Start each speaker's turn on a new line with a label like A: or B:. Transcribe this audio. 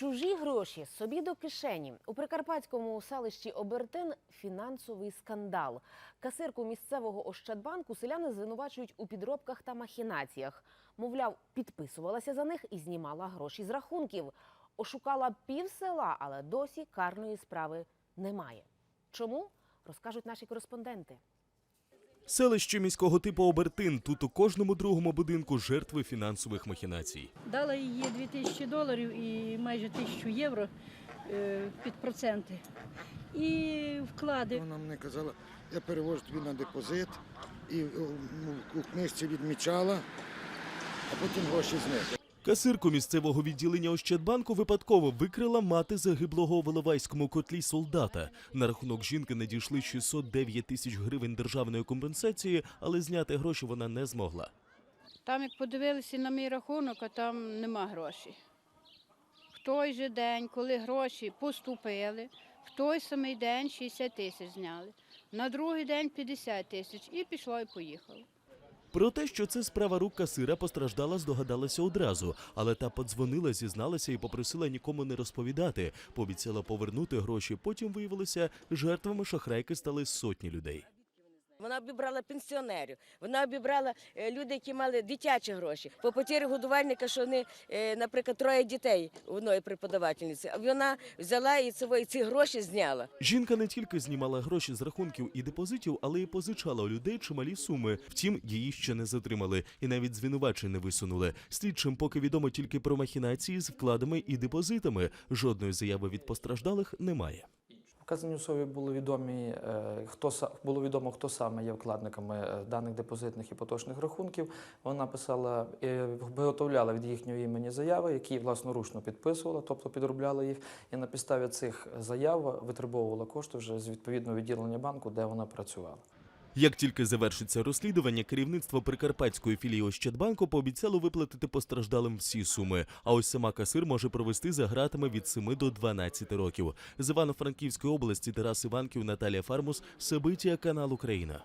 A: чужі гроші собі до кишені. У прикарпатському селищі Обертин фінансовий скандал. Касирку місцевого ощадбанку селяни звинувачують у підробках та махінаціях. Мовляв, підписувалася за них і знімала гроші з рахунків. Ошукала пів села, але досі карної справи немає. Чому розкажуть наші кореспонденти?
B: Селище міського типу Обертин. Тут у кожному другому будинку жертви фінансових махінацій.
C: Дала їй 2 тисячі доларів і майже тисячу євро е, під проценти. І вклади.
D: Вона мені казала, я перевожу тобі на депозит і ну, у книжці відмічала, а потім гроші зникли.
B: Касирку місцевого відділення Ощадбанку випадково викрила мати загиблого у Воловайському котлі солдата. На рахунок жінки надійшли 609 тисяч гривень державної компенсації, але зняти гроші вона не змогла.
C: Там, як подивилися на мій рахунок, а там нема грошей. В той же день, коли гроші поступили, в той самий день 60 тисяч зняли. На другий день 50 тисяч і пішло і поїхало.
B: Про те, що це справа рук касира, постраждала, здогадалася одразу, але та подзвонила, зізналася і попросила нікому не розповідати. Пообіцяла повернути гроші. Потім виявилося, жертвами шахрайки стали сотні людей.
E: Вона обібрала пенсіонерів, вона обібрала е, люди, які мали дитячі гроші. По потірі годувальника, що вони, е, наприклад, троє дітей одної преподавательниці. Вона взяла і ці гроші зняла.
B: Жінка не тільки знімала гроші з рахунків і депозитів, але й позичала у людей чималі суми. Втім, її ще не затримали і навіть звинувачень не висунули. Слідчим поки відомо тільки про махінації з вкладами і депозитами. Жодної заяви від постраждалих немає.
F: Вказаній особі було відомі, е, хто було відомо, хто саме є вкладниками е, даних депозитних і поточних рахунків. Вона писала, е, виготовляла від їхнього імені заяви, які власноручно підписувала, тобто підробляла їх, і на підставі цих заяв витребовувала кошти вже з відповідного відділення банку, де вона працювала.
B: Як тільки завершиться розслідування, керівництво прикарпатської філії Ощадбанку пообіцяло виплатити постраждалим всі суми. А ось сама касир може провести за гратами від 7 до 12 років. З Івано-Франківської області Тарас Іванків, Наталія Фармус, Сабитія, канал Україна.